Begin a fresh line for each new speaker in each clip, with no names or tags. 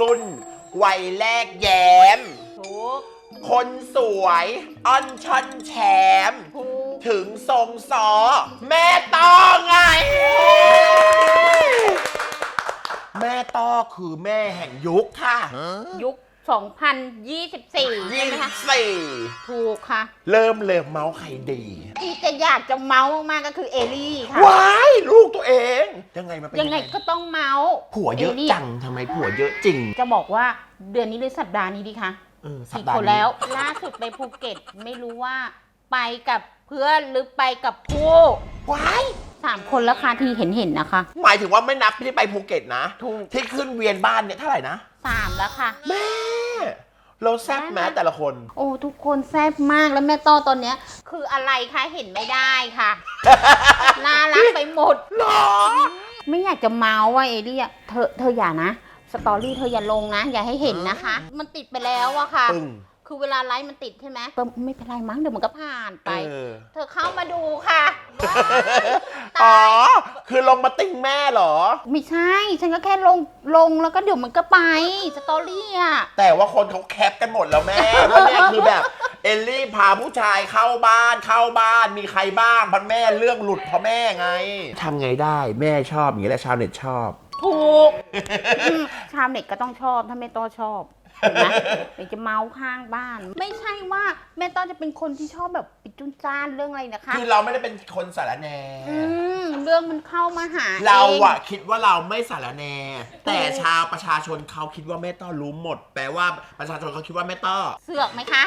รุ่น วัยแรกแย้ม
ถูก
คนสวยอ้อนช่อนแชม
ถูก
ถึงทรงซอ แม่ต้อไง แม่ต้อคือแม่แห่งยุคค่ะ
ยุค 2024ใช่
ยี่
ไหม
สิ
คะ
บสี่
ถูกค่ะ
เริ่มเริ่มเมาส์ใครดี
ที่จะอยากจะเมาส์มากๆก็คือเอลี่ค่ะ
ว้ายลูกตัวเอง ยังไงมันเป็น
ยังไงก็ต้องเมาส์
ผัวเยอะ
ลี่
จังทำไมผัวเยอะจริง
จะบอกว่าเดือนนี้หรือสัปดาห์นี้ดีคะ
เออสัป
สี่
ดาห์
คนแล้วล่าสุดไปภูเก็ตไม่รู้ว่าไปกับเพื่อนหรือไปกับผู้
ว้าย
สามคนแล้วค่ะที่เห็นเห็นๆนะคะ
หมายถึงว่าไม่นับที่ไปภูเก็ตนะ
ถูก
ที่ขึ้นเวียนบ้านเนี่ยเท่าไหร่นะ
สามแล้วค่ะ
แม่ เราแซ่บแม้แต่ละคน
โอ้ทุกคนแซ่บมากแล้วแม่ต้อตอนเนี้ย คืออะไรคะเห็นไม่ได้ค่ะ น่ารักไปหมด
หรอ
ไม่อยากจะเมาส์ว่าเอลี่อะเธอเธออย่านะ สตอรี่เธออย่าลงนะ อย่าให้เห็นนะคะ มันติดไปแล้วอะค่ะ
ปึ้ง
คือเวลาไลฟ์มันติดใช่ไหมก็ไม่เป็นไรมั้งเดี๋ยวมันก็ผ่านไป
เออ
เธอเข้ามาดูค่ะ
อ๋อคือลงมาติ้งแม่เหรอ
ไม่ใช่ ฉันก็แค่ลงลงแล้วก็เดี๋ยวมันก็ไปสตอรี่อะ
แต่ว่าคนเขาแคปกันหมดแล้วแม่ว่าแม่คือแบบ เอลลี่พาผู้ชายเข้าบ้านเข้าบ้านมีใครบ้างพันแม่เรื่องหลุดเพราะแม่ไงทำไงได้แม่ชอบอย่างนี้แหละชาวเน็ตชอบ
ถูกอืมชาวเน็ตก็ต้องชอบ ถ้าแม่ต้อชอบ เห็นไหมเดี๋ยวจะเมาส์ข้างบ้าน ไม่ใช่ว่าแม่ต้อจะเป็นคนที่ชอบแบบปิดจุนจ้านเรื่องอะไรนะคะ
คือเราไม่ได้เป็นคนสารแหน
อืมเรื่องมันเข้ามาหา
เรา
อง
อะคิดว่าเราไม่สารแหนแต่ชาวประชาชนเขาคิดว่าแม่ต้อรู้หมด แปลว่าประชาชนเขาคิดว่าแม่ต้อ
เสือกไหมคะ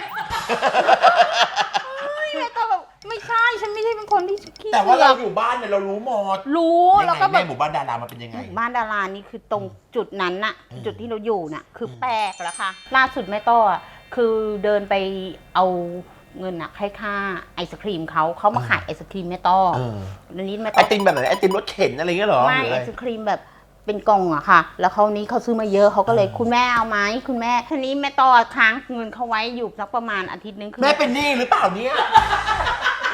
เฮ้ยแม่ต้อแบบไม่ใช่ฉันไม่ใช่เป็นคนที่ขี้
แต่ว่า
เสื
เรา
อก
อยู่บ้านเนี่ยเรารู้หมด
รู้
ยัง
แล้ว
ไง
ก็แบ
แม่
บ
หมู่บ้านดารามันเป็นยังไง
บ้านดารานี่คือตรงจุดนั้นน่ะ
อืม
จุดที่เราอยู่น่ะ คือแปลกแล้วค่ะ ล่าสุดแม่ต้ออะคือเดินไปเอาเงินอะให้ค่าไอศครีมเขาเขามาขายไอศครีมแม่ต้อ
เออ
แล้วนี้แม่
ไอ
ต้อ
ติมแบบไหนไอติมรถเข็นอะไรเงี้ยเหรอ
ไม่
หรือ
ไอ
อะไร
ศครีมแบบ เป็นกล่องอะค่ะ แล้วเขานี้เขาซื้อมาเยอะเขาก็เลย
อ่า
คุณแม่เอาไหมคุณแม่ทีนี้แม่ต้อค้างเงินเขาไว้อยู่สักประมาณอาทิตย์นึงคือ
แม่เป็นหนี้หรือเปล่าเนี่ย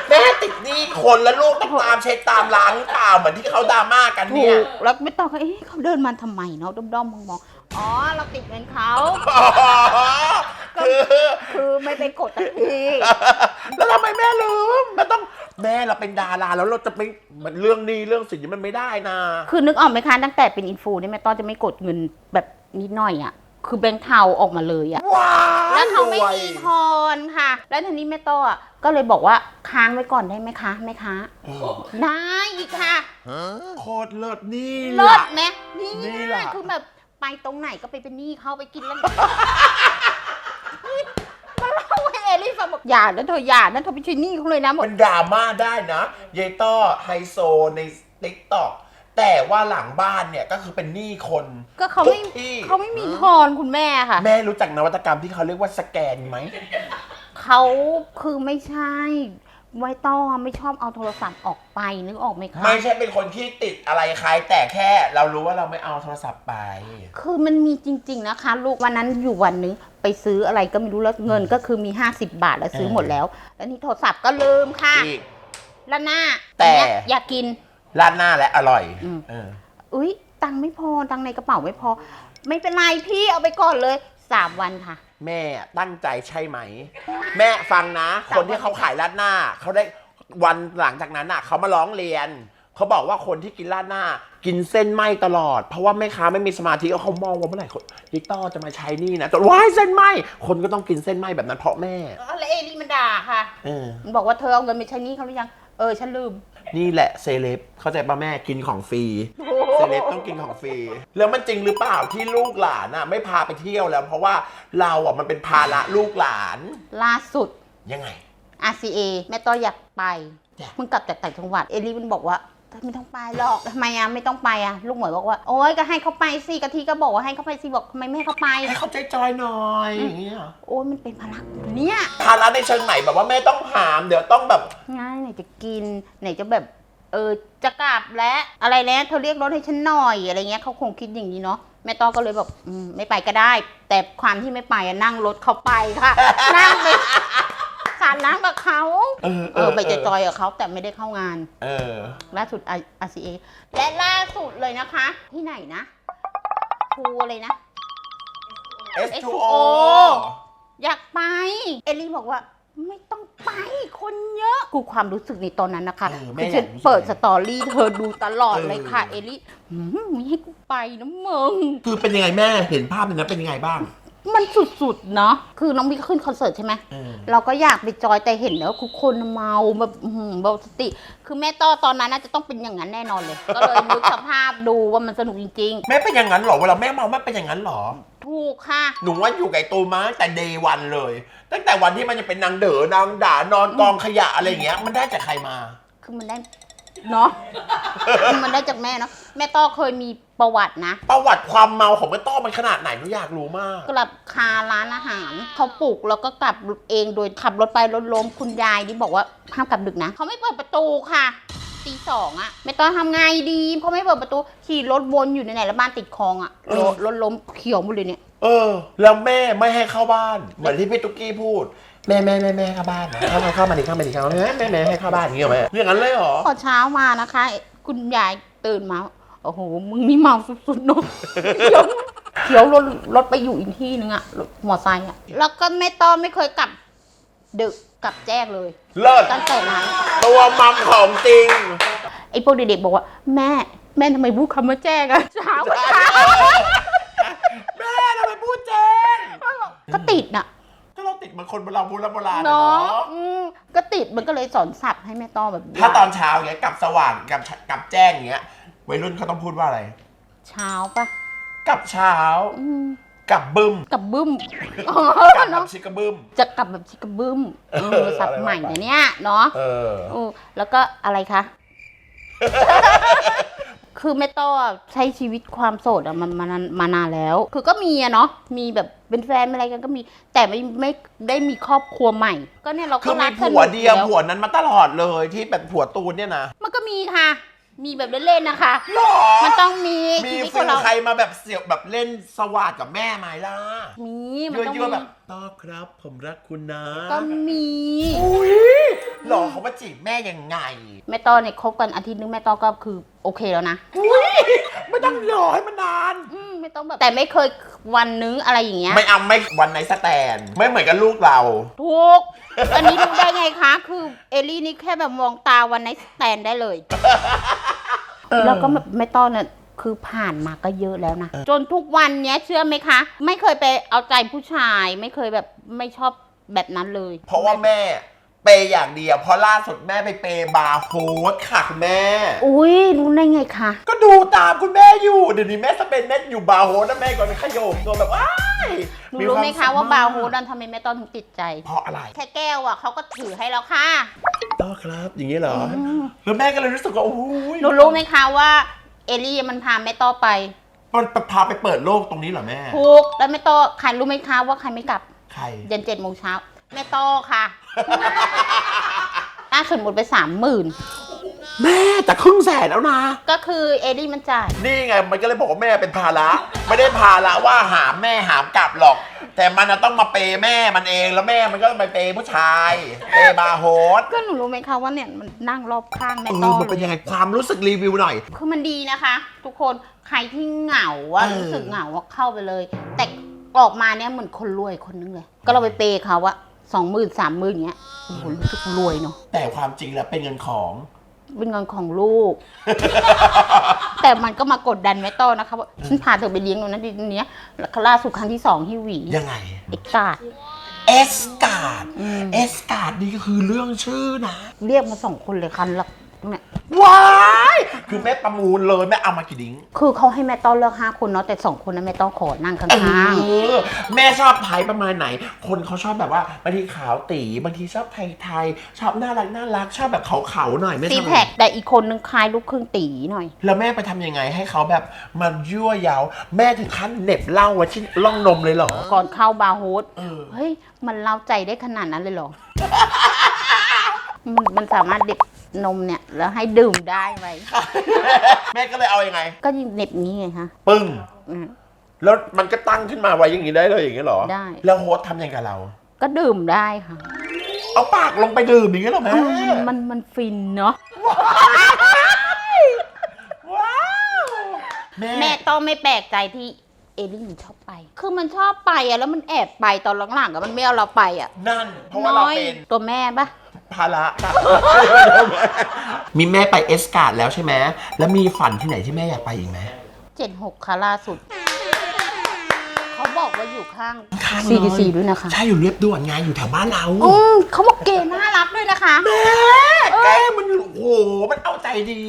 แม่ติดหนี้คนแล้วลูกต้องตามเช็คตามล้างหรือเปล่าเหมือนที่เขาดราม่ากัน
ถู
เนี่ย
กแล้วแม่ต้อก็เอ๊ะเขาเดินมาทำไมเนาะด้อมๆมองๆ อ๋อ เราติดเงินเขา
อ๋อคือ
คือไม่ไปกดตะที
แล้วทำไมแม่ลืมมันต้องแม่เราเป็นดาราแล้วเราจะไปมันเรื่องหนี้เรื่องสินนี้มันไม่ได้นะ
คือนึกออกไหมคะตั้งแต่เป็นอินฟูเนี่ยแม่ต้อจะไม่กดเงินแบบนิดหน่อยอะ่ะ คือแบงค์เทาออกมาเลยอะ่ะ
ว้าย
แล้วเขาไม่
รวย
มีทอนค่ะ แล้วทีนี้แม่ต้ออะก็เลยบอกว่าค้างไว้ก่อนได้ไหมคะแม่ค้า
เออ
ได้อีกค่ะ
โคตรเลิศนี่
เลิ
ล่ะ
ศไหมนี่
นี่ล่ะ
คือแบบ ไปตรงไหนก็ไปเป็นหนี้เขาไปกินแล้ว มาเล่าให้เอลี่ฟังบอกอย่านะเธออย่านะเธอไปใช้หนี้เขาเลยนะหมด
มันดราม่าได้นะยายต้อไฮโซในติ๊กต็อกแต่ว่าหลังบ้านเนี่ยก็คือเป็นหนี้คน
ก็เขาไม่
ทุกที่
เขาไม่มีทอนคุณแม่ค่ะ
แม่รู้จักนวัตกรรมที่เขาเรียกว่าสแกนไหม
เขาคือไม่ใช่ ไวต้อไม่ชอบเอาโทรศัพท์ออกไปนึกออกไหมคะ
ไม่ใช่เป็นคนที่ติดอะไรใครแต่แค่ เรารู้ว่าเราไม่เอาโทรศัพท์ไป
คือมันมีจริง ๆ นะคะลูกวันนั้นอยู่วันนึงไปซื้ออะไรก็ไม่รู้แล้วเงินก็คือมี 50 บาทแล้วซื้อ
เออ
หมดแล้ว แล้วนี่โทรศัพท์ก็ลืมค่ะ
อีก
แล้วหน้า
แต่
อันเนี้ยอยากกิน
ร้านหน้าและอร่อย
อืม
เออ
อุ้ยตังค์ไม่พอตังค์ในกระเป๋าไม่พอ ไม่เป็นไรพี่เอาไปก่อนเลยสามวันค่ะ
แม่ตั้งใจใช่ไหม แม่ฟังนะ คนที่เขาขายราดหน้า เขาได้วันหลังจากนั้นอะเขามาร้องเรียน เขาบอกว่าคนที่กินราดหน้า กินเส้นไหมตลอด เพราะว่าแม่ค้าไม่มีสมาธิเขามองว่าเมื่อไหร่คนยิกต้อจะมาใช้นี่นะจนว้ายเส้นไหมคนก็ต้องกินเส้นไหมแบบนั้นเพราะแม่
แล้วเอลี่มันด่าค่ะ
เออ
มันบอกว่าเธอเอาเงินไปใช้หนี้เขาหรือยัง เออฉันลืม
นี่แหละเซเลบเข้าใจป่ะแม่กินของฟรีเซเลบต้องกินของฟรีแล้วมันจริงหรือเปล่าที่ลูกหลานอะไม่พาไปเที่ยวแล้ว เพราะว่าเราอะมันเป็นภาระลูกหลาน
ล่าสุด
ยังไง
RCA แม่ต้อยอยากไป
จ้ะ
มึงกลับจากต่างจังหวัดเอลี่มันบอกว่า ไม่ต้องไปหรอกทำไมอะไม่ต้องไปอะลูกหมวยบอกว่าโอ๊ยก็ให้เขาไปสิกะทิก็บอกว่าให้เขาไปสิบอกทำไมไม่ให้เขาไป
ให้เขาใจจอยหน่อยอย่างเงี้ย
โอ๊ยมันเป็นภาระเนี่ย
ภาระในเชิงไหนแบบว่าแม่ต้องหาม เดี๋ยวต้องแบบ
ง่ายไหนจะกิน ไหนจะแบบ เออจะกลับแล้วอะไรแล้วเธอเรียกรถให้ฉันหน่อยอะไรเงี้ยเขาคงคิดอย่างนี้เนาะแม่ต้อก็เลยแบบอืมไม่ไปก็ได้ แต่ความที่ไม่ไปอะนั่งรถเขาไปค่ะ นั่งไป สาดน้ำกับเขา
เออ
เออไปจอยๆกับเขาแต่ไม่ได้เข้างาน
เออ
ล่าสุด RCA และล่าสุดเลยนะคะ ที่ไหนนะทูอะไรนะ
S2O
อยากไป เอลลี่บอกว่าไม่ต้องไปคนเยอะกูความรู้สึกในตอนนั้นนะคะ
เออแม่
คือฉัน
อยากรู้สึก
เปิดสตอรี่เธอดูตลอดเลยค่ะ
เออ
เอลลี่หืมไม่ให้กูไปนะมึง
คือเป็นยังไงแม่เห็นภาพนั้นเป็นยังไงบ้าง
มันสุดๆเนาะคือน้องบิ๊กขึ้นคอนเสิร์ตใช่ไหม
เออ
เราก็อยากไปจอยแต่เห็นแล้วทุกคนเมาแบบอื้อหือเบาสติ คือแม่ต้อตอนนั้นน่าจะต้องเป็นอย่างนั้นแน่นอนเลย ก็เลยนึกสภาพดูว่ามันสนุกจริง
แม่เป็นอย่างนั้นเหรอเวลาแม่เมาแม่เป็นอย่างนั้นเหรอ
ๆ ถูกค่ะ
หนูว่าอยู่กับไอ้ตูมาตั้งแต่เดย์วันเลย ตั้งแต่วันที่มันจะเป็นนางเด๋อนางด่านอนกองขยะอะไรอย่างเงี้ย มันได้จากใครมา
คือมันได้เนาะ มันได้จากแม่เนาะ แม่ต้อเคยมีประวัตินะ
ประวัติความเมาของแม่ต้อมันขนาดไหนหนูอยากรู้มาก
กลับคาร้านอาหารเขาปลุกแล้วก็กลับเองโดยขับรถไปรถล้มคุณยายที่บอกว่าห้ามกลับดึกนะเขาไม่เปิดประตูค่ะตีสองอะไม่ต้องทำไงดีเพราะไม่เปิดประตูขี่รถวนอยู่ในไหนแล้วบ้านติดคลองอะ
เออ
รถรถล้มเขียวหมดเลยเนี่ย
เออ แล้วแม่ไม่ให้เข้าบ้าน เหมือนที่พี่ตุ๊กกี้พูด แม่แม่แม่แม่เข้าบ้านนะเข้ามาเข้ามาดิเข้ามาดิเข้ามาแม่แม่แม่ให้เข้าบ้านอย่างเงี้ยไหมอย่างนั้นเลยเหรอ
พอเช้ามานะคะ คุณยายตื่นมา โอ้โห มึงนี่เมาสุดๆเนอะเขียวเขียวรถรถไปอยู่อีกที่นึงอะรถมอไซค์อะแล้วก็ไม่ต้อไม่เคยกลับ ดึกกลับแจ้งเลย
เลิศ
ตั้งแต่นั้น
ตัวมัมของจริง
ไอ้พวกเด็กๆบอกว่า แม่แม่ทำไมพูดคำว่าแจ้งอะเช้าเช้า
แม่ทำไมพูดเจง
ก็ติดน่ะ
ก็เราติดเหมือนคนโบราณโบราณโบราณอะ
เนาะ
เนาะ
อืมก็ติดมันก็เลยสอนสับให้แม่ต้อแบบ
ถ้าตอนเช้าอย่างเงี้ยกลับสว่างกับกับแจ้งอย่างเงี้ย วัยรุ่นเขาต้องพูดว่าอะไร
เช้าปะ
กลับเช้า
อืม
กับบึ้ม
กับบึ้ม
กลับแบ
เนาะ
บชิกะบึ้ม
จะกลับแบบชิคกบึ้มเอ
เอ
อ
อ
สับใหม่นะเนี่ยเนาะ
เออ
เออแล้วก็อะไรคะ คือแม่ต้อใช้ชีวิตความโสดอะมันมานานมานานแล้ว คือก็มีอะเนาะมีแบบเป็นแฟนอะไรกันก็มี แต่ไม่ไม่ได้มีครอบครัวใหม่ ก็เนี่ยเรา
คื
ก็
อมี
รักส
ผั
นุ
ว
กอ
เดี
ยู่
ยว
แล้ว
ผัวนั้นมาตลอดเลยที่เป็นผัวตูนเนี่ยนะ
มันก็มีค่ะ มีแบบเล่นๆนะคะ
หรอ
มันต้องมี
มี
ชีวิตค
ฟิ
น
ล
เรา
ใครมาแบบเสียวแบบเล่นสวาดกับแม่ไหมล่ะ
มีมันต้อง
เยอะๆ
มี
แบบต้อครับ ผมรักคุณนะ
ก็มี
อุ้ยหลอกเขามาจีบแม่ยังไง
แม่ต้อเนี่ยคบกันอาทิตย์นึงแม่ต้อก็คือโอเคแล้วนะ
อุ้ย ไม่ต้องรอให้มันนาน
อืมไม่ต้องแบบแต่ไม่เคยวันนึงอะไรอย่างเงี้ย
ไม่เอาไม่วันไหนสแตน ไม่เหมือนกับลูกเรา
ถูกอันนี้รู้ได้ไงคะ คือเอลลี่นี่แค่แบบมองตาวันในสแตนได้เลยแล้วก็แบบไม่ต้องเนี่ยคือผ่านมาก็เยอะแล้วนะ จนทุกวันเนี้ยเชื่อไหมคะ ไม่เคยไปเอาใจผู้ชาย ไม่เคยแบบไม่ชอบแบบนั้นเลย
เพราะว่าแม่ เปย์อย่างเดียวเพราะล่าสุดแม่ไปเปย์บาร์โฮสค่ะคุณแม่
อุ้ยรู้ได้ไงคะ
ก็ดูตามคุณแม่อยู่ เดี๋ยวนี้แม่สเปนเน็ตอยู่บาร์โฮสนะแม่ก่อนขยโยกตัวแบบว้าย
หนูรู้ไหมคะ
สุข
ว่าบาร์โฮสดันทำไมแม่ต้อนถึงติดใจ
เพราะอะไร
แค่แก้วอะเขาก็ถือให้แล้วค่ะ
ต้อครับ อย่างนี้เหรอ แล้วแม่ก็เลยรู้สึกว่าโอ้ย
หนูรู้ไหมคะว่า เอลลี่มันพาแม่ต้อไป
มันพาไปเปิดโลกตรงนี้เหรอแม่
ถูกแล้วแม่ต้อใครรู้ไหมคะว่าใครไม่กลับ
ใคร
เย็นเจ็ดโมงเช้าแม่ต้อค่ะ ล่าสุดหมดไปสามหมื่น
แม่แต่ครึ่งแสนแล้วนะ
ก็คือเอลี่มันจ่าย
นี่ไงมันก็เลยบอกว่าแม่เป็นภาระ ไม่ได้ภาระว่าหามแม่หามกลับหรอก แต่มันน่ะต้องมาเปย์แม่มันเองแล้วแม่มันก็ไปเปย์ผู้ชาย เปย์บาร์โฮส
ก็หนูรู้ไหมคะว่าเนี่ยมันนั่งรอบข้างแม่
เอ
ต้
อ
อ
มันเป็นยังไงความรู้สึกรีวิวหน่อย
คือมันดีนะคะ ทุกคนใครที่เหงาว่า
เออ
รู้สึกเหงาว่าเข้าไปเลย แต่ออกมาเนี่ยเหมือนคนรวยคนนึงเลย ก็เราไปเปย์เขาอะ สองหมื่นสามหมื่นเงี้ยโอ้โหรู้สึกรวยเนาะ
แต่ความจริงแล้วเป็นเงินของ
เป็นเงินของลูก แต่มันก็มากดดันแม่ต้อนะคะว่าฉันพาเธอไปเลี้ยงตรงนั้นดีเนี้ยแล้วล่าสุดครั้งที่สองที่หวี
ยังไง
เอ็กซ์กาด
เอสการ์ด
อืม
เอสการ์ดนี่ก็คือเรื่องชื่อนะ
เรียกมาสองคนเลยคันละ เนี่ย
ว้ายคือแม่ประมูลเลยแม่เอามากี่ดิ้ง
คือเขาให้แม่ต้อเลือกห้าคนเนาะแต่สองคนนั้นแม่ต้อขอนั่งข้าง
เออแม่ชอบไทยประมาณไหน คนเขาชอบแบบว่าบางทีขาวตีบางทีชอบไทยไทยๆชอบน่ารักน่ารักชอบแบบขาวๆหน่อยไม่
ๆซี
ชอบ
แพคแต่อีกคนนึงคล้ายลูกครึ่งตีหน่อย
แล้วแม่ไปทำยังไงให้เขาแบบมันยั่วเยาแม่ถึงขั้นเหน็บเหล้าไว้ที่ร่องนมเลยเหรอ
ก่อนเข้าบาร์โฮส
เออ
เฮ้ย มันเล่าใจได้ขนาดนั้นเลยเหรอ มันมันสามารถเด็บ นมเนี่ยแล้วให้ดื่มได้ไหม
แม่ก็เลยเอายังไง
ก็ยิ่งเหน็บนี้ไงคะ
ปึ้ง
อืม
แล้วมันก็ตั้งขึ้นมาไว้อย่างนี้ได้เลยอย่างนี้เหรอ
ได้
แล้วโฮสทำยังไงกับเรา
ก็ดื่มได้ค่ะ
เอาปากลงไปดื่มอย่างนี้เหรอแม่
มันมันฟินเนาะ
ว้าวแม่
แม่ต้องไม่แปลกใจที่เอลี่มันชอบไป คือมันชอบไปอะแล้วมันแอบไปตอนหลังๆอะมันไม่เอาเราไปอะ
นั่น เพราะว่าเรา
อย
เป็น
ตัวแม่ปะ
ภาระมีแม่ไปเอสการ์ดแล้วใช่ไหมแล้วมีฝันที่ไหนที่แม่อยากไปอีกไหม
เจ็ดหกค่ะล่าสุด เขาบอกว่าอยู่ข้าง
ข้างเลย
CDC ด้วยนะคะ
ใช่อยู่เรียบด่วนไงอยู่แถวบ้านเรา
อืมเขาบอกเกย์น่ารักด้วยนะคะ
แม่แกมันโอ้โหมันเอาใจดี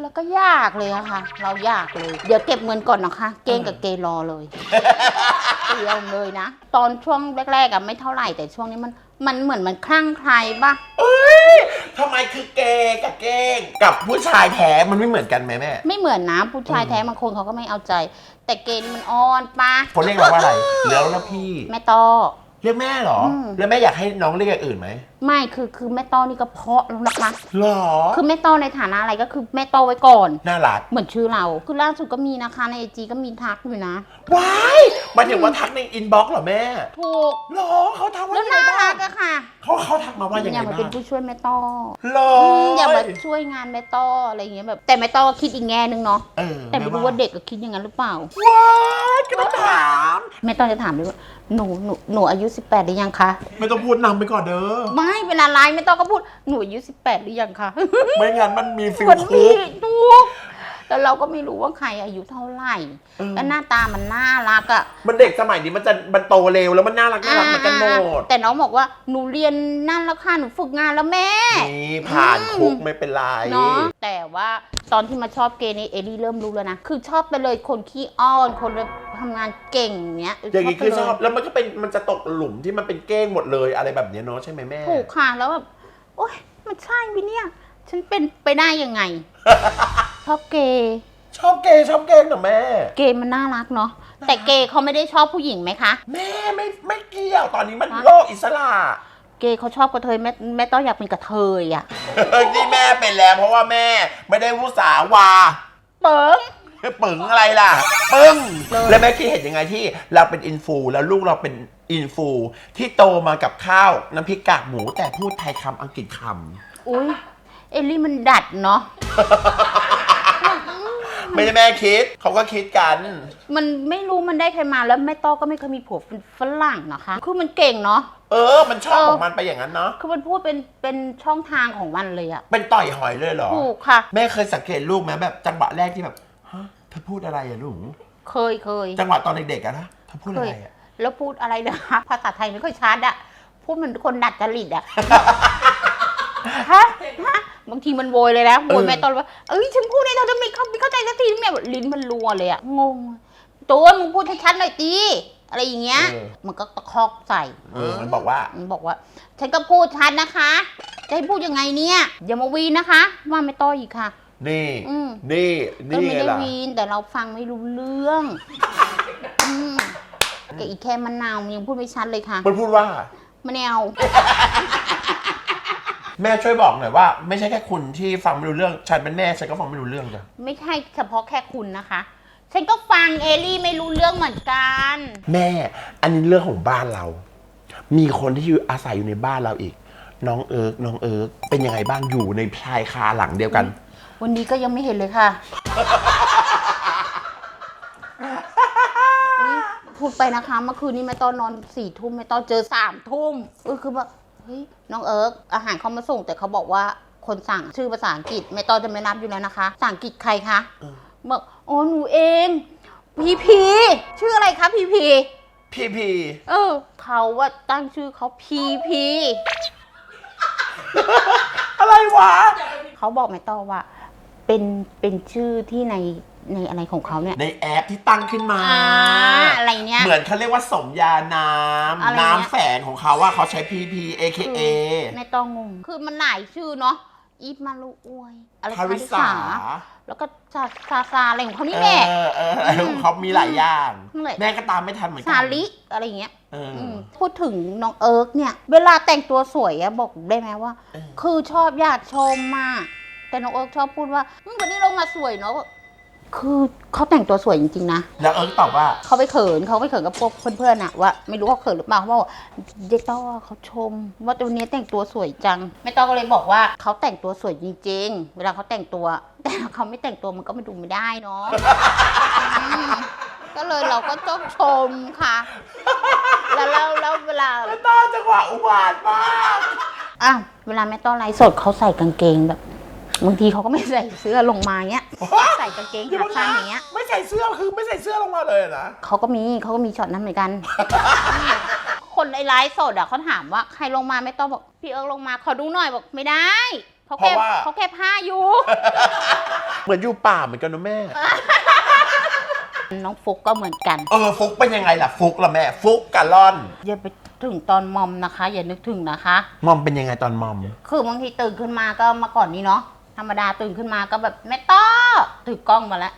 แล้วก็ยากเลยอะค่ะ เรายากเลย เดี๋ยวเก็บเงินก่อนนะคะ เกงกับเกย์รอเลยเตรียมเลยนะ ตอนช่วงแรกๆอะไม่เท่าไหร่แต่ช่วงนี้มัน มันเหมือนมันคลั่งใครปะ
เอ้ยทำไมคือเกย์กับเก้งกับผู้ชายแท้มันไม่เหมือนกันไหมแม่
ไม่เหมือนนะผู้ชาย
อืม
แท้บางคนเขาก็ไม่เอาใจ แต่เกย์นี่มันอ่อนปะ
เขาเรียกเราว่าอะไร แล้วแล้วพี่
แม่ต้อ
เรียกแม่เหรอ
อืม
แล้วแม่อยากให้น้องเรียกอย่างอื่นไหม
ไม่คือคือแม่ต้อนี่ก็เพราะแล้วนะคะ
หรอ
คือแม่ต้อในฐานะอะไรก็คือแม่ต้อไว้ก่อน
น่ารัก
เหมือนชื่อเรา คือล่าสุดก็มีนะคะในไอจีก็มีทักอยู่นะ
ว้ายหมายถึงว่าทักในอินบ็อกซ์เหรอแม่
ถูก
หรอเขาทักว่า
แล้ว
ยังไง
น่า
บ้า
รั
ง
กอะค่ะ
เขาเขาทักมาว่ายัง
อ
ไง
ยากมา
บ้า
เป็น
ง
ผู้ช่วยแม่ต้อ
หรอ
มอยากมาช่วยงานแม่ต้ออะไรอย่างเงี้ยแบบ แต่แม่ต้อก็คิดอีกแง่นึงเนาะ
เออ
แต่ไม่รู้ว่าเด็กก็คิดอย่างนั้นหรือเปล่า
ว้าย ก็ต้องถาม
แม่ต้อจะถามด้วยว่าหนูหนูหนูอายุ 18หรือยังคะ
ไม่ต้องพูดนำไปก่อนเด้อ
ไม่เวลาไลน์แม่ต้อก็พูดหนูอายุ 18หรือยังคะ
ไม่งั้นมันมีฟิล
มัน
คุ
มี
ก
ทุก แล้วเราก็ไม่รู้ว่าใครอายุเท่าไหร่
เออ
แล้วหน้าตามันน่ารักอะ
มันเด็กสมัยนี้มันจะมันโตเร็วแล้วมันน่ารักน่ารักเหมือนกันหมด
แต่น้องบอกว่าหนูเรียนนั่นแล้วค่ะหนูฝึกงานแล้วแม่
นี่ผ่านคุกไม่เป็นไร
เนาะแต่ว่าตอนที่มาชอบเกย์นี่เอลี่เริ่มรู้แล้วนะคือชอบไปเลยคนขี้อ้อนคนแบบทำงานเก่งเนี้ย
อย่างนี้คือชอบ
ไปเลย
แล้วมันก็เป็นมันจะตกหลุมที่มันเป็นเก้งหมดเลยอะไรแบบเนี้ยเนาะใช่ไหมแม่
ถูกค่ะแล้วแบบโอ๊ยมันใช่ไหมเนี่ย ฉันเป็นไปได้ยังไง ชอบเกย์
ชอบเกย์ชอบเก้งเหรอแม่
เกย์มันน่ารักเนาะแต่เกย์เขาไม่ได้ชอบผู้หญิงไหมคะ
แม่ไม่ไม่เกี่ยวตอนนี้มัน
ฮะ
โลกอิสระ
เกย์เขาชอบกระเทยแม่แม่ต้องอยากเป็นกระเทยอะ
นี่แม่เป็นแล้วเพราะว่าแม่ไม่ได้วุสาวา
เปิง
ปึ๋งอะไรล่ะปึ้งแล้วแม่คิดเห็นยังไงที่เราเป็นอินฟูแล้วลูกเราเป็นอินฟูที่โตมากับข้าวน้ำพริกกากหมูแต่พูดไทยคำอังกฤษค
อุ้ย เอลลี่มันดัดเนาะำ
ไม่ใช่แม่คิด เขาก็คิดกัน
มันไม่รู้มันได้ใครมาแล้วแม่ต้อก็ไม่เคยมีผัวเป็นฝรั่งนะคะ คือมันเก่งเนาะ
เออ มันชอบ
เออ
ของมันไปอย่างนั้นเนาะ
คือมันพูดเป็นเป็นช่องทางของมันเลยอะ
เป็นต่อยหอยเลยเหรอ
ถูกค่ะ
แม่เคยสังเกตลูกไหมแบบจังหวะแรกที่แบบฮะเธอพูดอะไรอะลูก
เคยเคย
จังหวะตอนเด็กๆอะนะเธอพูด
เค
อะไร
ย
อะ
แล้วพูดอะไรนะคะ ภาษาไทยไม่ค่อยชัดอะพูดเหมือนคนดัดจริตอะฮะฮะ บางทีมันโวยเลยนะโวยแม่ต้นว่าเอ้ยฉันพูดในเธอจะไม่เข้าไม่เข้าใจสักทีแม่แบบลิ้นมันรัวเลยอะงงตัวมึงพูดให้ชัดหน่อยตีอะไรอย่างเงี้ยมันก็ตะคอกใส่
เออมันบอกว่า
มันบอกว่า ฉันก็พูดชัดนะคะ จะให้พูดยังไงเนี่ย อย่ามาวีนนะคะ ว่าไม่ต้ออีกค่ะ
นี่
อืม
นี่
ก็
นี่
ไม่
ไง
ได้
ล่ะ
วีนแต่เราฟังไม่รู้เรื่องอืมกับอีกแค่มะนาวมันยังพูดไม่ชัดเลยค่ะ
มันพูดว่า
มะนาว
แม่ช่วยบอกหน่อยว่า ไม่ใช่แค่คุณที่ฟังไม่รู้เรื่อง ฉันเป็นแม่ฉันก็ฟังไม่รู้เรื่องจ้ะ
ไม่ใช่เฉพาะแค่คุณนะคะ ฉันก็ฟังเอลี่ไม่รู้เรื่องเหมือนกัน
แม่ อันนี้เรื่องของบ้านเรา มีคนที่อยู่อาศัยอยู่ในบ้านเราอีก น้องเอิร์กน้องเอิร์กเป็นยังไงบ้างอยู่ในชายคาหลังเดียวกัน
วันนี้ก็ยังไม่เห็นเลยค่ะอุ๊ยพูดไปนะคะ เมื่อคืนนี้แม่ต้อนนอนสี่ทุ่มแม่ต้อเจอสามทุ่มเออคือแบบ เฮ้ยน้องเอิร์กอาหารเขามาส่ง แต่เขาบอกว่าคนสั่งชื่อภาษาอังกฤษแม่ต้อจะไม่รับอยู่แล้วนะคะภาษาอังกฤษใครคะ
เออ
บอกอ๋อหนูเองพีพีชื่ออะไรคะพีพี
พี่พี
เออเขาว่าตั้งชื่อเขาพีพี
อะไรวะ
เขาบอกแม่ต้อว่า เป็นเป็นชื่อที่ใน ในอะไรของเขาเนี่ย
ในแอปที่ตั้งขึ้นมา
อ่าอะไรเนี่ย
เหมือนเขาเรียกว่าสมญานาม
อะไรเนี่ย
น้ำแฝงของเขาว่าเขาใช้ PP AKA
แม่ต้องงง คือมันหลายชื่อเนาะ อีฟมาลุอวยอะไร
คาริสา
แล้วก็ซาซาซาอะไรของเขานี่
เอ
แหละ
อเออเออเขามีหลายอย่าง
นั่นแหละ
แม่ก็ตามไม่ทันเหมือนกั
ซาลิอะไรอย่างเงี้ย
เอออ
มพูดถึงน้องเอิร์กเนี่ย เวลาแต่งตัวสวยอะบอกได้ไหมว่า
เออ
คือชอบอยากชมมาก แต่น้องเอิร์กชอบพูดว่าอืมวันนี้เรามาสวยเนาะ คือเขาแต่งตัวสวยจริงๆนะ
แล้วเอิร์กตอบว่า
เขาไปเขินเขาไปเขินกับพวกเพื่อนๆอะว่าไม่รู้เขาเขินหรือเปล่าเขาบอกเจ๊ต้อเขาชม ว่าตัวนี้แต่งตัวสวยจังแม่ต้อก็เลยบอกว่าเขาแต่งตัวสวยจริงๆ เวลาเขาแต่งตัว แต่เขาไม่แต่งตัวมันก็ไม่ดูไม่ได้เนาะอืมก็เลยเราก็ต้องชมค่ะ แล้วแล้วแล้วเวลา
แม่ต้อจังหวะอุบาทมาก
อ้าวเวลาแม่ต้อไลฟ์สดเขาใส่กางเกงแบบ บางทีเขาก็ไม่ใส่เสื้อลงมาเงี้ย ใส่กางเกงขาสั้นอย่างเงี้ย
ไม่ใส่เสื้อคือไม่ใส่เสื้อลงมาเลยนะ
เขาก็มีเขาก็มีช็อตนั้นเหมือนกัน คนในไลฟ์สดอะเขาถามว่าใครลงมาไม่ต้องบอกพี่เอิร์กลงมาขอดูหน่อยบอกไม่ได้เขาแค่เขาแค่ผ้าอยู่
เหมือนอยู่ป่าเหมือนกันนะแม่
น้องฟุกก็เหมือนกัน
เออฟุกเป็นยังไงล่ะฟุกล่ะแม่ ฟุกกับล่อน
อย่าไปถึงตอนมอมนะคะ อย่านึกถึงนะคะ
มอมเป็นยังไงตอนมอม
คือบางทีตื่นขึ้นมาก็เมาก่อนนี้เนาะ ธรรมดาตื่นขึ้นมาก็แบบแม่ต้อถือกล้องมาแล้ว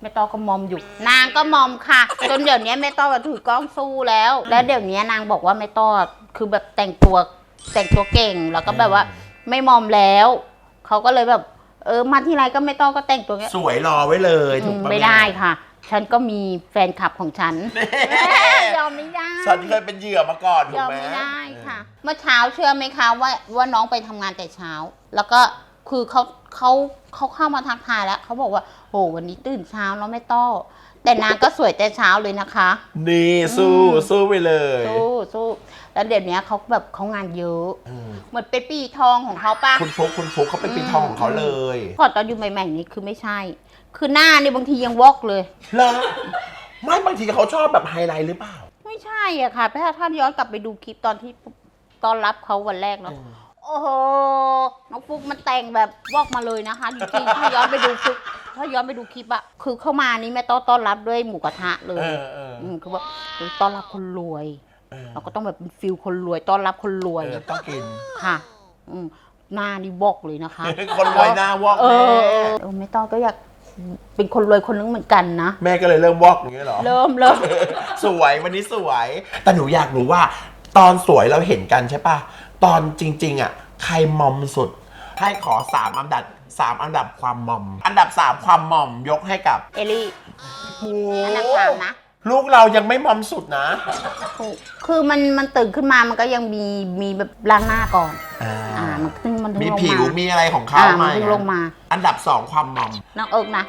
แม่ต้อก็มอมอยู่ นางก็มอมค่ะ จนเดี๋ยวนี้แม่ต้อก็ถือกล้องสู้แล้ว แล้วเดี๋ยวนี้นางบอกว่าแม่ต้อคือแบบแต่งตัวแต่งตัวเก่งแล้วก็แบบว่า ไม่มอมแล้วเขาก็เลยแบบ เออมาที่ไรก็ไม่ต้อก็แต่งตัวเงี้ย
สวยรอไว้เลยถูก
อืม
ปะ
ไม่ได้ค่ะ ฉันก็มีแฟนคลับของฉัน
แม่
ยอมไม่ได้
ฉันเคยเป็นเหยื่อมาก่อนถู
ย
ก
อม
ไหม
ไม่ได้ค่ะ เมื่อเช้าเชื่อไหมคะว่าว่าน้องไปทำงานแต่เช้า แล้วก็ คือเขาเขาเขาเข้ามาทักทายแล้วเขาบอกว่าโหวันนี้ตื่นเช้าแล้วไม่ต้อแต่นางก็สวยแต่เช้าเลยนะคะ
นี่สู้
อืม
สู้ไปเลย
สู้สู้แล้วเดี๋ยวนี้เขาแบบเขางานเยอะ
อืม
เหมือนเป็นปีทองของเขาปะ
คุณฟุกคุณฟุกเขาเป็นปีทองของเขาเลย
ก่อนตอนอยู่ใหม่ๆนี่คือไม่ใช่ คือหน้านี่บางทียังวอกเลย
เหรอไม่บางทีเขาชอบแบบไฮไลท์หรือเปล่า
ไม่ใช่อะค่ะถ้าท่านย้อนกลับไปดูคลิปตอนที่ตอนรับเขาวันแรกเนาะ โอ้โห น้องฟุกมันแต่งแบบวอกมาเลยนะคะจริงๆถ้าย้อนไปดูฟุกถ้าย้อนไปดูคลิปอะคือเข้ามานี่แม่ต้อต้อนรับด้วยหมูกระทะเล
เอย อเออ
อืมคือว่าเออต้อนรับคนรวย
เออ
เราก็ต้องแบบเป็นฟิลคนรวยต้อนรับคนรวย
เออต้องกิน
ค่ะ อืมหน้านี่วอกเลยนะคะ
คนรวยหน้าวอก
เอ
แม่
อเออแม่ต้อก็อยากเป็นคนรวยคนนึงเหมือนกันนะ
แม่ก็เลยเริ่มวอกอย่างเงี้ยเหรอ
เริ่มเริ่ม
สวยวันนี้สวย แต่หนูอยากรู้ว่า ตอนสวยเราเห็นกันใช่ปะ ตอนจริง ๆ อะ ใครมอมสุด ให้ขอสามอันดับสามอันดับความมอม อันดับสามความมอมยกให้กับ
เอลี่
โอ้
อันดับสามนะ
ลูกเรายังไม่มอมสุดนะ
ถูกคือมันมันตื่นขึ้นมามันก็ยังมีมีแบบล้างหน้าก่อน
อ่า
อ่า มันถึงมันถึง
มี
ลง
ผิว
มา
มีอะไรของเขา
อ่ามั
มาน
ถึงลงมา
อันดับสองความมอม
น้องเอิกนะ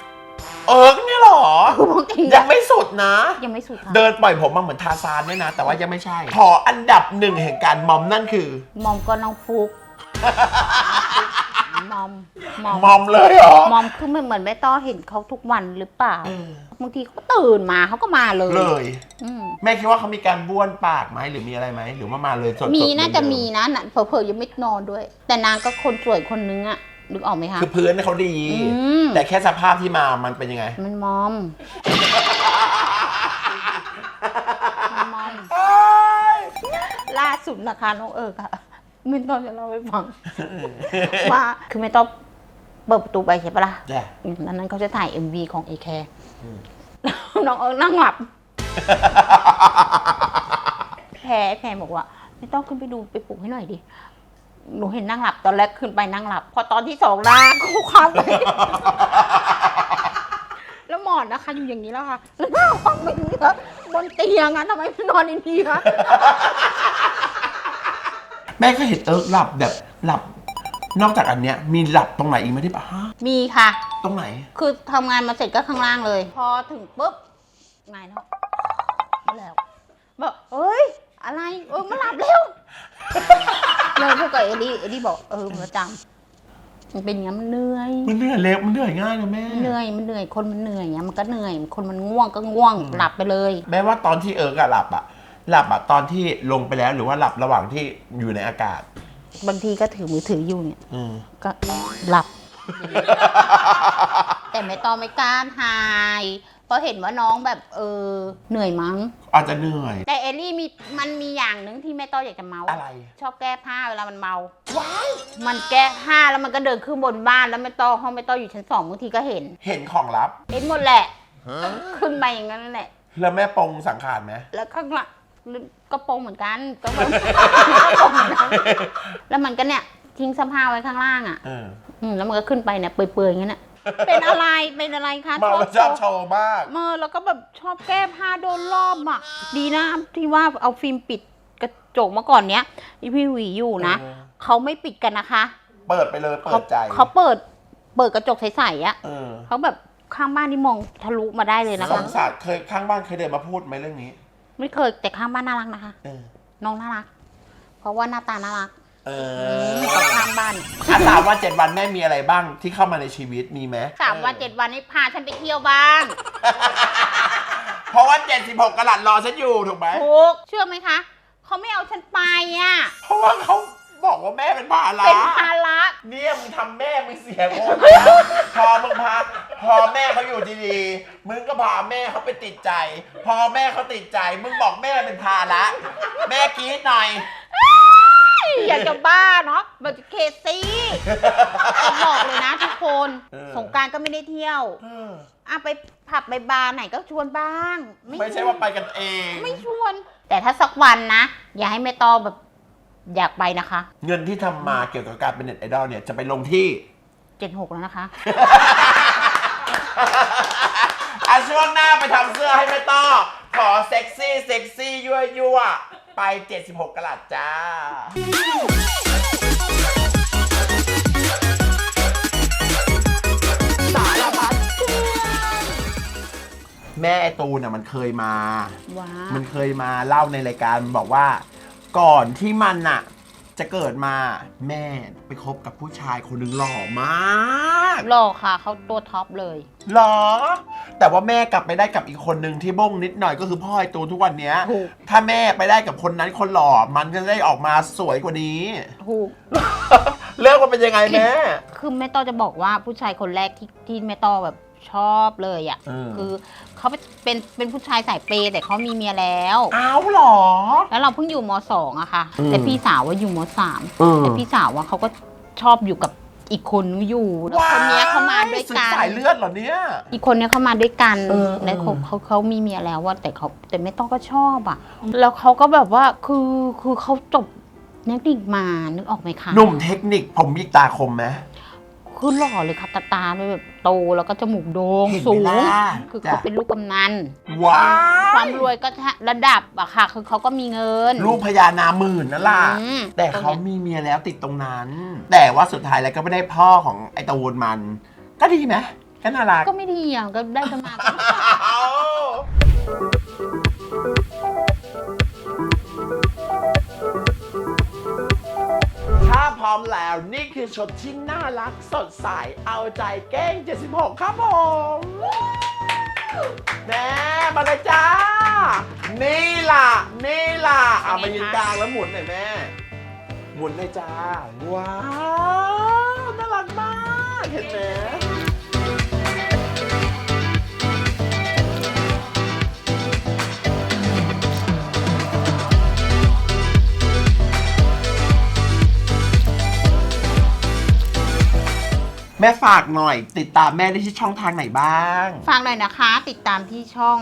เอิร์กเนี่ยเหรอ
คือบางที
ยังไม่สุดนะ
ยังไม่สุดค่ะ
เดินปล่อยผมมาเหมือนทาซานเนี่ยนะ แต่ว่ายังไม่ใช่ ขออันดับหนึ่งแห่งการมอมนั่นคือ
มอมก็น้องฟุกมอมมอม
มอมเลยเหรอ
มอมคือมันเหมือนแม่ต้อเห็นเขาทุกวันหรือเปล่าบางทีเขาตื่นมาเขาก็มาเลย
เลย
อืม
แม่คิดว่าเขามีการบ้วนปากไหมหรือมีอะไรไหมหรือว่ามาเลยสดๆ
มีน่าจะ
เดิๆ
มีนะน่ะเผลอๆยังไม่นอนด้วย แต่นางก็คนสวยคนนึงอะ นึกออกไหมคะ
คือพื้นเขาดี
อืม
แต่แค่สภาพที่มามันเป็นยังไง
มันมอม มันมอม ล่าสุดนะคะน้องเอิกอะไม่ต้องจะเล่าให้ฟัง ว่าคือไม่ต้องเปิดประตูไปใช่ปะล่ะ
จ้ะ
นั้นนั้นเขาจะถ่าย MV ของเอแคร์น้องเอิกนั่งหลับ แพรแพรบอกว่า ไม่ต้องขึ้นไปดูไปปลุกให้หน่อยดิ หนูเห็นนั่งหลับตอนแรกขึ้นไปนั่งหลับ พอตอนที่สองลากเขาคว้าไป แล้วหมอนนะคะอยู่อย่างนี้แล้วค่ะแล้วหน้าห้องไม่มีครับบนเตียงอะทำไมไม่นอนดีๆคะ
แม่ก็เห็นเอิร์กหลับแบบหลับ นอกจากอันเนี้ยมีหลับตรงไหนอีกไหมที่ปะฮะ
มีค่ะ
ตรงไหน
คือทำงานมาเสร็จก็ข้างล่างเลย พอถึงปุ๊บไงเนาะแล้วบอกเอ้ย อะไรเออมาหลับเร็ว เลยพูดกับเอลี่เอลี่บอกเออประจำมันเป็นอย่างนี้นมันเหนื่อย
มันเหนื่อยเล็กมันเหนื่อยง่ายนะแม่
มันเหนื่อยมันเหนื่อยคนมันเหนื่อยอะมันก็เหนื่อยคนมันง่วงก็ง่วงหลับไปเลย
แม้ว่าตอนที่เอิร์กอะหลับอะหลับอะตอนที่ลงไปแล้วหรือว่าหลับระหว่างที่อยู่ในอากาศ
บางทีก็ถือมือถืออยู่เนี่ย
อืม
ก็หลับ แต่ไม่ต้องไม่กล้าถ่าย เพราะเห็นว่าน้องแบบเออเหนื่อยมั้ง
อาจจะเหนื่อย
แต่เอลลี่มีมันมีอย่างหนึ่งที่แม่ต้ออยากจะเมา
อะไร
ชอบแก้ผ้าเวลามันเมามันแก้ผ้าแล้วมันก็เดินขึ้นบนบ้านแล้วแม่ต้อห้องแม่ต้ออยู่ชั้นสองบางทีก็เห็น
เห็นของลับ
เห็นหมดแหละ ขึ้นไปอย่างนั้นแหละ
แล้วแม่ปรงสังขารไหม
แล้วข้างหลังก็โปรงเหมือนกันก็โปรงก็โปรงเหมือนกันแล้วมันก็เนี่ยทิ้งเสภาไว้ข้างล่างอะ
เออ
อืมแล้วมันก็ขึ้นไปเนี่ยเปื่อยๆอย่างนั้นน่ะ เป็นอะไรเป็นอะไรคะ
เมาแล้วชอบโชว์มาก
เมื่อแล้วก็แบบชอบแก้ผ้าโดนรอบอะ ดีนะที่ว่าเอาฟิล์มปิดกระจกมาก่อนเนี้ยอีพี่หวีอยู่นะ
เออ
เขาไม่ปิดกันนะคะ
เปิดไปเลยเปิ
เขา
ดใจ
เขาเปิดเปิดกระจกใสๆอะ
เออ
เขาแบบข้างบ้านนี่มองทะลุมาได้เลยนะ
ส
คะ
งสารเคยข้างบ้านเคยเดินมาพูดไหมเรื่องนี้
ไม่เคยแต่ข้างบ้านน่ารักนะคะ
เออ
น้องน่ารัก เพราะว่าหน้าตาน่ารัก
เอ
อื
อ
มกับข้างบ้าน
อะสามวันเจ็ดวันแม่มีอะไรบ้างที่เข้ามาในชีวิตมีไหม
สามวันเจ็ดวันนี้พาฉันไปเที่ยวบ้าง
เพราะว่า 76กะลัดรอฉันอยู่ถูกไหม
ถูกเชื่อไหมคะเขาไม่เอาฉันไปอะ
เพราะว่าเขาบอกว่าแม่เป็นภาระ
เป็นภาระ
เนี่ยมึงทำแม่มึงเสียโงแล้วพอมึงพาพอแม่เขาอยู่ดีๆ มึงก็พาแม่เขาไปติดใจ พอแม่เขาติดใจ มึงบอกแม่เป็นภาระแม่กรี๊ดหน่อย
อยากจะบ้าเนาะแบบเคซี่จะบอกเลยนะทุกคน
เออ
สงกรารก็ไม่ได้เที่ยว
เออ
อะไปผับไปบาร์ไหนก็ชวนบ้าง
ไม่ใช่ว่าไปกันเอง
ไม่ชวน แต่ถ้าสักวันนะ อย่าให้แม่ต้อแบบอยากไปนะคะ
เงินที่ทำมาเกี่ยวกับการเป็นเน็ตไอดอลเนี่ยจะไปลงที่
เจ็ดหกแล้วนะคะ
อะช่วงหน้าไปทำเสื้อให้แม่ต้อขอเซ็กซี่เซ็กซี่ยั่วยั่ว ไป 76กะลัดจ้า สารพัดแม่ไอตูนอะมันเคยมา
ว้า
มันเคยมาเล่าในรายการมันบอกว่า ก่อนที่มันน่ะ จะเกิดมาแม่ไปคบกับผู้ชายคนหนึ่งหล่อมาก
หล่อค่ะเขาตัวท็อปเลย
หรอ แต่ว่าแม่กลับไปได้กับอีกคนหนึ่งที่บ้งนิดหน่อยก็คือพ่อไอตูนทุกวันเนี้ย
ถูก
ถ้าแม่ไปได้กับคนนั้นคนหล่อมันก็จะได้ออกมาสวยกว่านี้
ถูก
เรื่องมันเป็นยังไงแม่
คือแม่ต้อจะบอกว่าผู้ชายคนแรกที่ที่แม่ต้อแบบ ชอบเลยอะ่ะ
เออ
คือเขาเป็นเป็นผู้ชายสายเปย์แต่เขามีเมียแล้ว
อ้าวเหรอ
แล้วเราเพิ่งอยู่มสองอะค่ะ
อืม
แต่พี่สาวว่าอยู่มสาม
เออ
แต่พี่สาวว่าเขาก็ชอบอยู่กับอีกคนนึงอยู่แล้วคนเนี้ยเขามาด้วย
ศึ
กัน
สายเลือดเหรอเนี่ย
อีกคนเนี้ยเขามาด้วยกัน
เออ
แล้วเขา
เออ
เขาเขามีเมียแล้วว่าแต่เขาแต่ไม่ต้องก็ชอบอะแล้วเขาก็แบบว่าคือคือเขาจบเทคนิคมานึกออกไหมคะ
หนุ่มเทคนิคผมยิกตาคมไหม
คือหล่อเลยค่ะตาตาด้วยแบบโตแล้วก็จมูกโด่ง
เห็นไหม
สูง
ล่ะ
คือ
จ้ะ
เขาเป็นลูกกำนัน
ว้า
ความรวยก็ระดับอะค่ะ คือเขาก็มีเงิน
ลูกพญานาหมื่นนั่นล่ะ
อืม
แต่เขามีเมียแล้วติดตรงนั้น แต่ว่าสุดท้ายแล้วก็ไม่ได้พ่อของไอตูนมัน ก็ดีไหมก็น่ารัก
ก็ไม่ดีอะก็ได้สมาธิ
ถ้าพ มแล้วนี่คือชุดที่น่ารักสดใส เอาใจแกล้ง 76 ครับผมแม่มาเลยจ้า นี่ล่ะ นี่ล่ะเอามายืนกลางแล้วหมุนหน่อยแม่ หมุนเลยจ้า ว้าว น่ารักมาก เห็นไหม แม่ฝากหน่อย ติดตามแม่ได้ที่ช่องทางไหนบ้าง
ฟังหน่อยนะคะ ติดตามที่ช่อง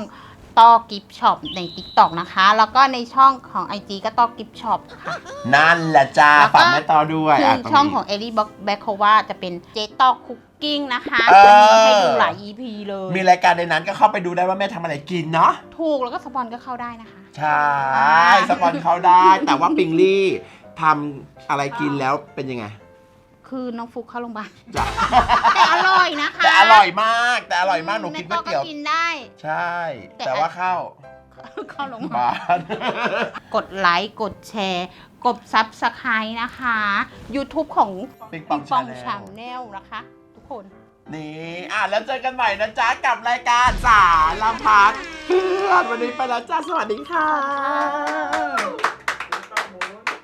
ต้อกิฟช็อปใน t ิ k t o k นะคะ แล้วก็ในช่องของ IG ก็ต้อกิฟช็อปค่ะ
นั่นแหละจ้า
แล้วก็
ฝากแม่ต่อด้วย
คือ
อะ
ช่อง
ตรนี้
ของเอลิบ็อกแบ็คโควาจะเป็นเจต้อคุกกิ้งนะคะ
เออ
จะมีให้ดูหลาย EP เลย
มีรายการในนั้นก็เข้าไปดูได้ว่าแม่ทำอะไรกินเนาะ
ถูกแล้วก็สปอนก็เข้าได้นะคะ
ใช่ สปอนเขาได้ แต่ว่าปิงลี่ทำอะไรกินแล้วเป็นยังไง
คือน้องฟุกเข้าโรงพยาบาล
จ้ะ
แต่อร่อยนะคะ
แต่อร่อยมากแต่อร่อยมากหนูกินก๋วยเตี๋ยว
แม่ต้อกินได้
ใช่
แต่
แต่ว่าข้าว
เข้าโรงพยา
บ้า
บาล
น
กดไลค์กดแชร์ กดซับสไครต์นะคะ YouTube ของ
ปิงปอง
ปอง
Channel
ชาแนลนะคะ ทุกคน
นี่อะแล้วเจอกันใหม่นะจ๊ะ กับรายการสารพัดเพื่อนวันนี้ไปแล้วจ้าสวัสดีค่ะ